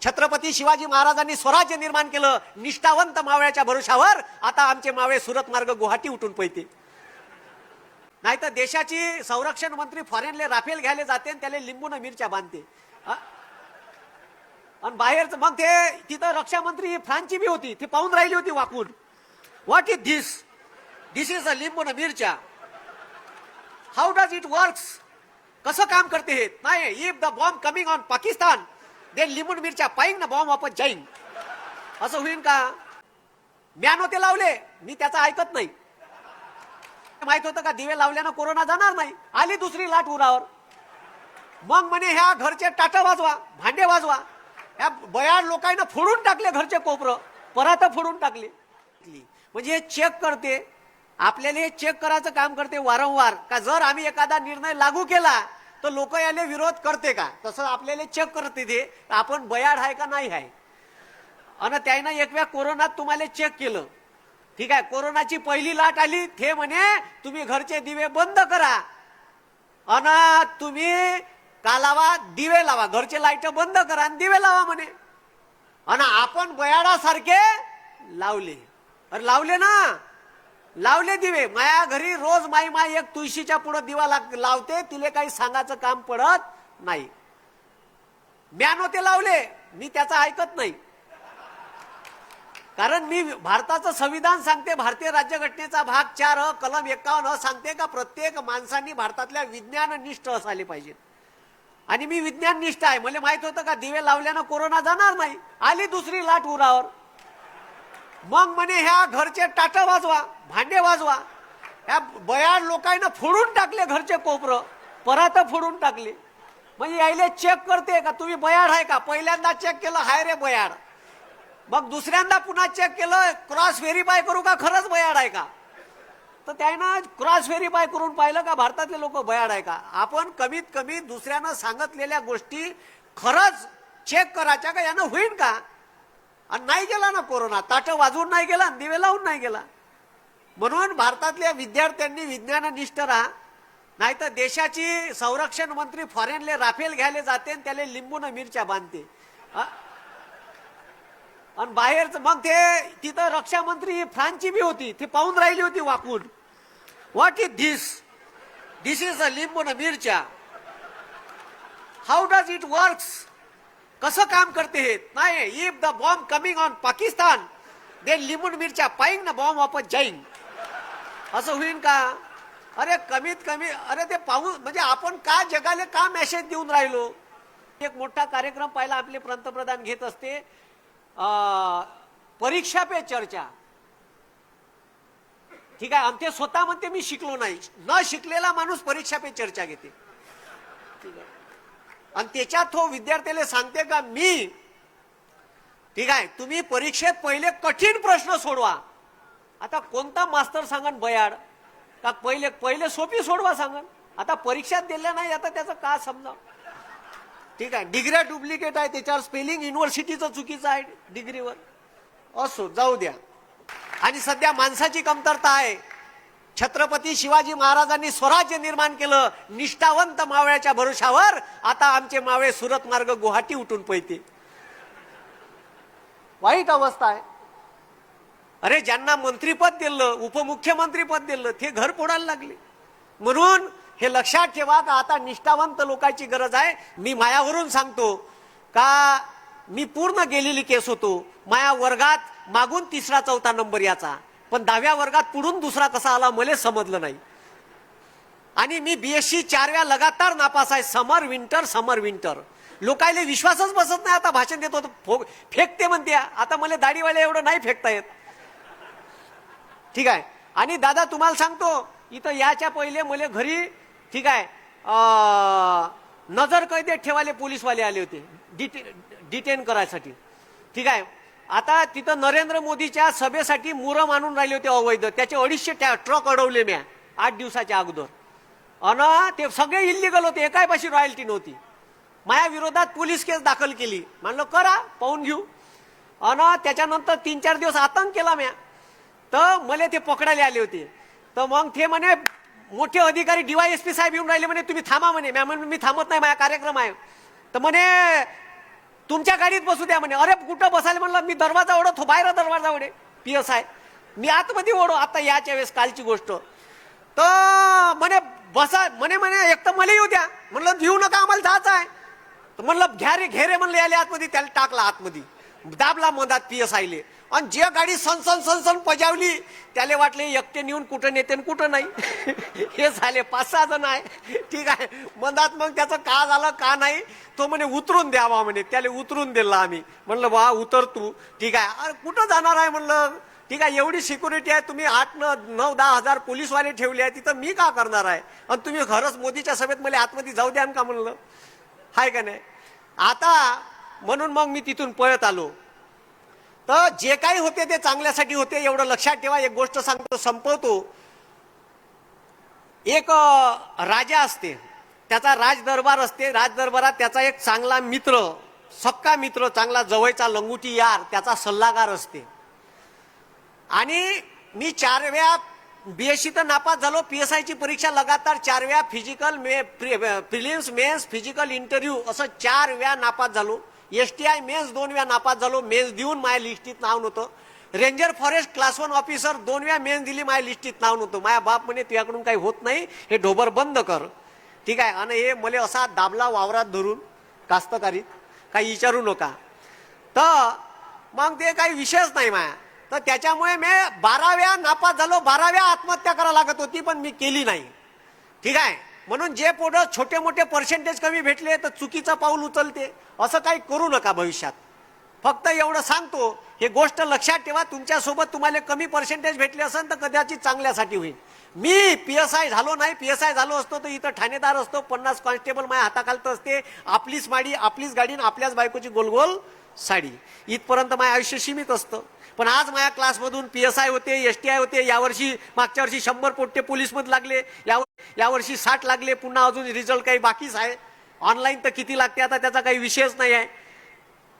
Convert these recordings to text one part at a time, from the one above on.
छत्रपती शिवाजी महाराजांनी स्वराज्य निर्माण केलं निष्ठावंत मावळ्याच्या भरोशावर आता आमचे मावळे सुरत मार्ग गुवाहाटी उठून पळते नाही तर देशाची संरक्षण मंत्री फॉरेनले राफेल घ्यायला जाते आणि त्याला लिंबून मिरच्या बांधते. आणि बाहेरच मग ते तिथं रक्षा मंत्री फ्रान्सची बी होती ती पाहून राहिली होती वाकून. What is this this is a लिंबून मिरच्या. हाऊ डज इट वर्क्स कसं काम करते हे? नाही if the bomb coming on Pakistan they लिंबून मिरच्या पाहिंग ना बॉम्ब वापस जाईन. असं होईन का? म्यानो ते लावले मी त्याचं ऐकत नाही. माहीत होतं का दिवे लावल्यानं कोरोना जाणार नाही. आली दुसरी लाट उरावर मग म्हणे ह्या घरचे टाटा वाजवा भांडे वाजवा. ह्या बयाड लोकांना फोडून टाकले घरचे कोपरं. परत फोडून टाकले. म्हणजे हे चेक करते. आपल्याला हे चेक करायचं काम करते वारंवार. का जर आम्ही एखादा निर्णय लागू केला तर लोक याले विरोध करते का? तसं आपल्याला चेक करते ते आपण बयाड आहे का नाही आहे. आणि त्यानं एक वेळा कोरोनात तुम्हाला चेक केलं. ठीक आहे कोरोनाची पहिली लाट आली ते म्हणे तुम्ही घरचे दिवे बंद करा. अन तुम्ही का लावा? दिवे लावा. घरचे लाइट बंद करा आणि दिवे लावा म्हणे. आणि आपण बयाडासारखे लावले. अरे लावले ना. लावले दिवे. माया घरी रोज माई माई एक तुळशीच्या पुढे दिवा लावते. तिले काही सांगायचं काम पडत नाही. म्यानो ते लावले. मी त्याचा ऐकत नाही. कारण मी भारताचं संविधान सांगते. भारतीय राज्यघटनेचा भाग चार कलम एकावन्न सांगते का प्रत्येक माणसांनी भारतातल्या विज्ञाननिष्ठ असायला पाहिजे आणि मी विज्ञाननिष्ठ आहे. मला माहीत होतं का दिवे लावल्यानं कोरोना जाणार नाही. आली दुसरी लाट उरावर. मग म्हणे ह्या घरचे टाटा वाजवा भांडे वाजवा. ह्या बयाड लोकांना फोडून टाकले घरचे कोपरं. परात फोडून टाकले. म्हणजे यायले चेक करते का तुम्ही बयाड आहे का? पहिल्यांदा चेक केलं हाय रे बयाड मग दुसऱ्यांदा पुन्हा चेक केलं क्रॉस व्हेरीफाय करू का खरंच बयाड आहे का? तर त्यानं क्रॉस व्हेरीफाय करून पाहिलं का भारतातले लोक बयाड आहे का? आपण कमीत कमी दुसऱ्यानं सांगितलेल्या गोष्टी खरंच चेक करायच्या का? यानं होईल का? आणि नाही गेला ना कोरोना. ताटं वाजवून नाही गेला आणि दिवे लावून नाही गेला. म्हणून भारतातल्या विद्यार्थ्यांनी विज्ञाननिष्ठ राहा. नाहीतर देशाची संरक्षण मंत्री फॉरेनले राफेल घ्यायला जाते आणि त्याला लिंबून मिरच्या बांधते. आणि बाहेरच मग ते तिथं रक्षा मंत्री फ्रान्सची बी होती. ती पाहून राहिली होती वाकून. What is this this is a लिंबून मिरच्या हाऊ डज इट वर्क्स कसं काम करते हे? नाही if the bomb coming on Pakistan they लिमून मिरच्या पाईंग ना बॉम्ब वापस जाईन. असं होईन का? अरे कमीत कमी अरे ते पाहून म्हणजे आपण का जगाला का मेसेज देऊन राहिलो? एक मोठा कार्यक्रम पाहिला आपले पंतप्रधान घेत असते. परीक्षा पे चर्चा. ठीक आहे आमचे स्वतः म्हणते मी शिकलो नाही. न शिकलेला माणूस परीक्षा पे चर्चा घेते. ठीक आहे. आणि त्याच्यात तो विद्यार्थ्याला सांगते का मी ठीक आहे तुम्ही परीक्षेत पहिले कठीण प्रश्न सोडवा. आता कोणता मास्तर सांगन बयाड? का पहिले पहिले सोपी सोडवा सांगन? आता परीक्षात दिल्या नाही आता त्याचं का समजा ठीक आहे डिग्र्या डुप्लिकेट आहे त्याच्यावर स्पेलिंग युनिव्हर्सिटीचं चुकीचं आहे डिग्रीवर. असो जाऊ द्या. आणि सध्या माणसाची कमतरता आहे. छत्रपती शिवाजी महाराजांनी स्वराज्य निर्माण केलं निष्ठावंत मावळ्याच्या भरोशावर आता आमचे मावळे सुरत मार्ग गुवाहाटी उठून पळते. वाईट अवस्था आहे. अरे ज्यांना मंत्रीपद दिलं उपमुख्यमंत्रीपद दिलं ते घर फोडायला लागले. म्हणून हे लक्षात ठेवा का आता निष्ठावंत लोकांची गरज आहे. मी मायावरून सांगतो का मी पूर्ण गेलेली केस होतो. माया वर्गात मागून तिसरा चौथा नंबर याचा. पण दहाव्या वर्गात पुढून दुसरा कसा आला मला समजलं नाही. आणि मी बीएससी चारव्या लगातार नापास आहे. Summer winter summer winter. लोकायले विश्वासच बसत नाही. आता भाषण देतो फो- फेकते म्हणते. आता मला दाढीवाले एवढं नाही फेकता येत. ठीक आहे. आणि दादा तुम्हाला सांगतो इथं याच्या पहिले मला घरी ठीक आहे नजर कैदेत ठेवाले पोलीसवाले आले होते. डिटे डिटेन करायसाठी. ठीक आहे. आता तिथं नरेंद्र मोदीच्या सभेसाठी मुरम आणून राहिले होते अवैध. त्याचे अडीचशे ट्रक अडवले म्या आठ दिवसाच्या अगोदर. अन ते सगळे इल्लिगल होते एकापाशी रॉयल्टी नव्हती. माझ्या विरोधात पोलीस केस दाखल केली. म्हणलं करा पाहून घेऊ. अन त्याच्यानंतर तीन चार दिवस आतंक केला म्या. तर मला ते पकडायला आले होते. तर मग ते म्हणे मोठे अधिकारी डीवायएसपी साहेब येऊन राहिले म्हणे तुम्ही थांबा म्हणे. म्या म्हणलं मी थांबत नाही माझा कार्यक्रम आहे. तर म्हणे तुमच्या गाडीत बसू द्या म्हणे. अरे कुठं बसायला म्हणलं? मी दरवाजा ओढतो बाहेर दरवाजा ओढे. P S I. मी आतमध्ये ओढो. आता याच्या वेळेस कालची गोष्ट. तर म्हणे बसा. म्हणे म्हणे एक तर मला येऊ द्या. म्हणलं येऊ नका आम्हाला जायचं आहे. तर म्हणलं घ्या रे घे रे. म्हणलं याले आतमध्ये. त्याला टाकला आतमध्ये. दाबला मधात पी एस आयले आणि जे गाडी सनसन सनसन पजावली त्याला वाटले एकटे नेऊन कुठं नेते आणि कुठं नाही. हे झाले पाच सहा जण आहे. ठीक आहे. मधात मग त्याचं का झालं का नाही तो म्हणे उतरून द्यावा म्हणे. त्याला उतरून दिला आम्ही. म्हणलं वा उतर तू. ठीक आहे. अरे कुठं जाणार आहे म्हणलं? ठीक आहे एवढी सिक्युरिटी आहे तुम्ही आठ न नऊ दहा हजार पोलीसवाले ठेवले आहे तिथं मी का करणार आहे? आणि तुम्ही खरंच मोदीच्या सभेत मला आतमध्ये जाऊ द्या का म्हणलं? हाय का नाही? आता म्हणून मग मी तिथून पळत आलो. तर जे काही होते ते चांगल्यासाठी होते एवढं लक्षात ठेवा एक गोष्ट सांगतो संपवतो. एक राजा असते त्याचा राजदरबार असते राजदरबारात त्याचा एक चांगला मित्र सक्का मित्र चांगला जवळचा लंगुटी यार त्याचा सल्लागार असते. आणि मी चार वेळा बीएससी तर नापास झालो पी एस आयची परीक्षा लगातार चार वेळा फिजिकल मे प्रिलिम्स मेन्स फिजिकल इंटरव्ह्यू असं चार वेळा नापास झालो. एस टी आय मेन्स दोन वेळा नापास झालो मेन्स देऊन माझ्या लिस्टीत नाव नव्हतं. Ranger forest class one officer दोन वेळा मेन्स दिली माझ्या लिस्टीत नाव नव्हतं. माझ्या बाप म्हणे तुझ्याकडून काही होत नाही हे ढोबर बंद कर. ठीक आहे आणि हे मला असा दाबला वावरात धरून कास्तकारीत काही विचारू नका. तर मग ते काही विषयच नाही माया. तर त्याच्यामुळे मी बाराव्या नापास झालो बाराव्या आत्महत्या करायला लागत होती पण मी केली नाही. ठीक आहे? म्हणून जे पुढं छोटे मोठे पर्सेंटेज कमी भेटले तर चुकीचं पाऊल उचलते. असं काही करू नका भविष्यात. फक्त एवढं सांगतो हे गोष्ट लक्षात ठेवा तुमच्यासोबत तुम्हाला कमी पर्सेंटेज भेटले असेल तर कदाचित चांगल्यासाठी होईल. मी पी एस आय झालो नाही पी एस आय झालो असतो तर इथं ठाणेदार असतो पन्नास कॉन्स्टेबल माझ्या हाताखालत असते आपलीच माडी आपलीच गाडी आणि आपल्याच बायकोची गोलगोल साडी. इथपर्यंत माझ्या आयुष्य सीमित असतं. पण आज माझ्या क्लासमधून पी एस आय होते एस टी आय होते यावर्षी मागच्या वर्षी शंभर पोट्टे पोलीसमध्ये लागले या यावर्षी साठ लागले पुन्हा अजून रिझल्ट काही बाकीच आहे. ऑनलाईन तर किती लागते आता त्याचा काही विषयच नाही आहे.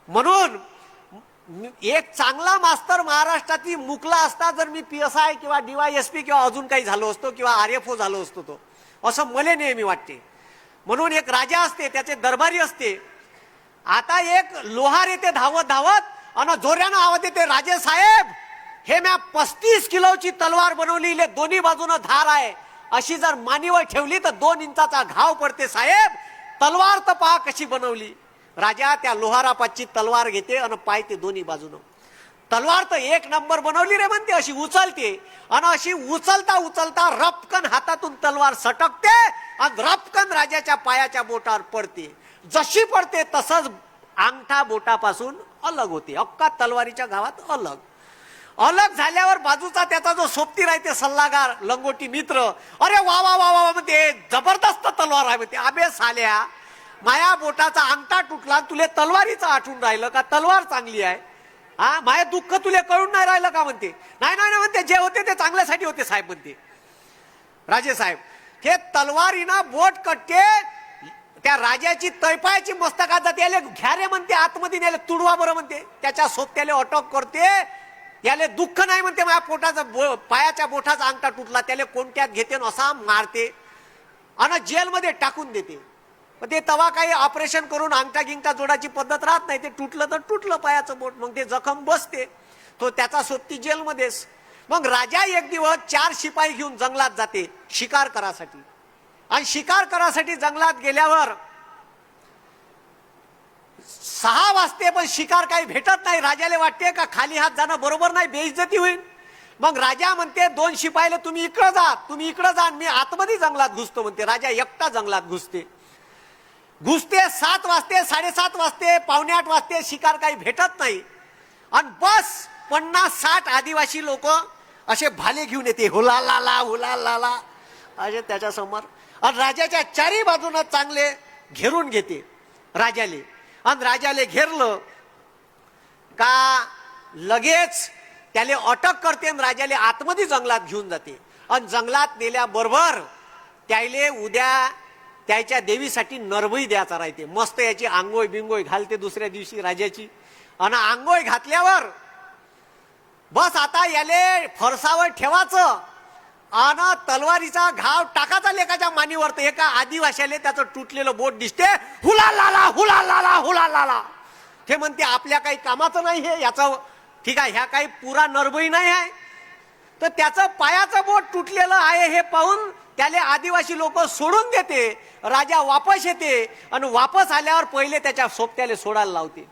म्हणून एक चांगला मास्तर महाराष्ट्रातील मुकला असता जर मी पी एस आय किंवा डीवाय एस पी किंवा अजून काही झालो असतो किंवा आर एफ ओ झालो असतो तो. असं मला नेहमी वाटते. म्हणून एक राजा असते त्याचे दरबारी असते. आता एक लोहार येते धावत धावत आणि जोऱ्यानं आवाज येते राजे साहेब हे म्या पस्तीस किलोची तलवार बनवली दोन्ही बाजूनं धार आहे. अशी जर मानीवर ठेवली तर दोन इंचाचा घाव पडते साहेब. तलवार तर पहा कशी बनवली. राजा त्या लोहारापाची तलवार घेते आणि पायते दोन्ही बाजूनं. तलवार तर एक नंबर बनवली रे म्हणते अशी उचलते. आणि अशी उचलता उचलता रपकन हातातून तलवार सटकते आणि रपकन राजाच्या पायाच्या बोटावर पडते. जशी पडते तसंच अंगठा बोटापासून अलग होते. अक्का तलवारीच्या गावात अलग. अलग झाल्यावर बाजूचा त्याचा जो सोबती राहते सल्लागार लंगोटी मित्र अरे वा वा वा वा म्हणते जबरदस्त तलवार आहे म्हणते. आबे साल्या माया बोटाचा अंगठा तुटला तुले तलवारीचं आठवून राहिलं का? तलवार चांगली आहे. हा माया दुःख तुले कळून नाही राहिलं का म्हणते? नाही नाही नाही म्हणते. जे होते ते चांगल्यासाठी होते साहेब म्हणते. राजे साहेब हे तलवारीनं बोट कट्टे त्या राजाची तैपायाची मस्तकात जाते याले घ्या रे म्हणते आतमध्ये याले तुडवा बरं म्हणते. त्याच्या सोबत्याला अटक करते. याले दुःख नाही म्हणते माझ्या पोटाचा बो- पायाच्या बोठाचा अंगठा तुटला. त्याले कोणत्यात घेते न असा मारते. आणि जेलमध्ये टाकून देते. मग ते तवा काही ऑपरेशन करून अंगठा गिंगटा जोडाची पद्धत राहत नाही. ते तुटलं तर तुटलं पायाचं बोट. मग ते जखम बसते. तो त्याचा सोबती जेलमध्येच. मग राजा एक दिवस चार शिपाई घेऊन जंगलात जाते शिकार करासाठी. आणि शिकार करासाठी जंगलात गेल्यावर सहा वाजते पण शिकार काही भेटत नाही. राजाला वाटते का खाली हात जाणं बरोबर नाही बेइज्जती होईल? मग राजा म्हणते दोन शिपायला तुम्ही इकडं जा तुम्ही इकडं जा मी आतमध्ये जंगलात घुसतो म्हणते. राजा एकटा जंगलात घुसते. घुसते सात वाजते साडेसात वाजते पावणे आठ वाजते शिकार काही भेटत नाही. आणि बस पन्नास साठ आदिवासी लोक असे भाले घेऊन येते. हुला लाला हुला लाला असे त्याच्यासमोर आणि राजाच्या चारी बाजूनं चांगले घेरून घेते राजाले. आणि राजाले घेरलं का लगेच त्याले अटक करते आणि राजाले आतमध्ये जंगलात घेऊन जाते. आणि जंगलात नेल्याबरोबर त्याले उद्या त्याच्या देवीसाठी नरभई द्यायचा राहते. मस्त याची आंघोळ बिंगोय घालते दुसऱ्या दिवशी राजाची. आणि आंघोळ घातल्यावर बस आता याले फरसावर ठेवायचं. आणि तलवारीचा घाव टाकाचा लेखाच्या मानीवर. तर एका आदिवाशाले त्याचं तुटलेलं बोट दिसते. हुला लाला हुला लाला हुला लाला ते म्हणते आपल्या काही कामाचं नाही हे याचं ठीक आहे ह्या काही पुरा नरबई नाही आहे. तर त्याचं पायाचं बोट तुटलेलं आहे हे पाहून त्याले आदिवासी लोक सोडून देते. राजा वापस येते आणि वापस आल्यावर पहिले त्याच्या सोबत्याले सोडायला लावते.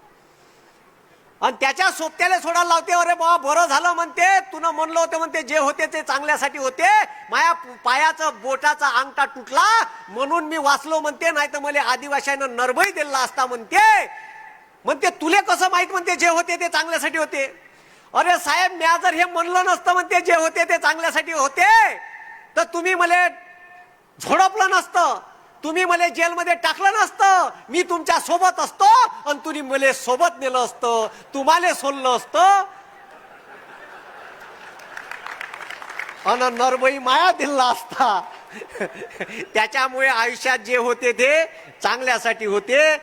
आणि त्याच्या सोबत्याला सोडायला लावते अरे बाबा बरं झालं म्हणते. तुनं म्हणलं होतं म्हणते जे होते ते चांगल्यासाठी होते. माया पायाचं बोटाचा अंगठा तुटला म्हणून मी वाचलो म्हणते. नाही तर मला आदिवासीनं नरबई दिला असता म्हणते. म्हणते तुले कसं माहीत म्हणते जे होते ते चांगल्यासाठी होते. अरे साहेब म्या जर हे म्हणलं नसतं म्हणते जे होते ते चांगल्यासाठी होते तर तुम्ही मला झोडपलं नसतं. तुम्ही मला जेलमध्ये टाकलं नसतं. मी तुमच्यासोबत असतो आणि तुम्ही मला सोबत नेलं असतं. तुम्हाला सोडलं असतं. अन नरबई माया दिला असता. त्याच्यामुळे आयुष्यात जे होते ते चांगल्यासाठी होते.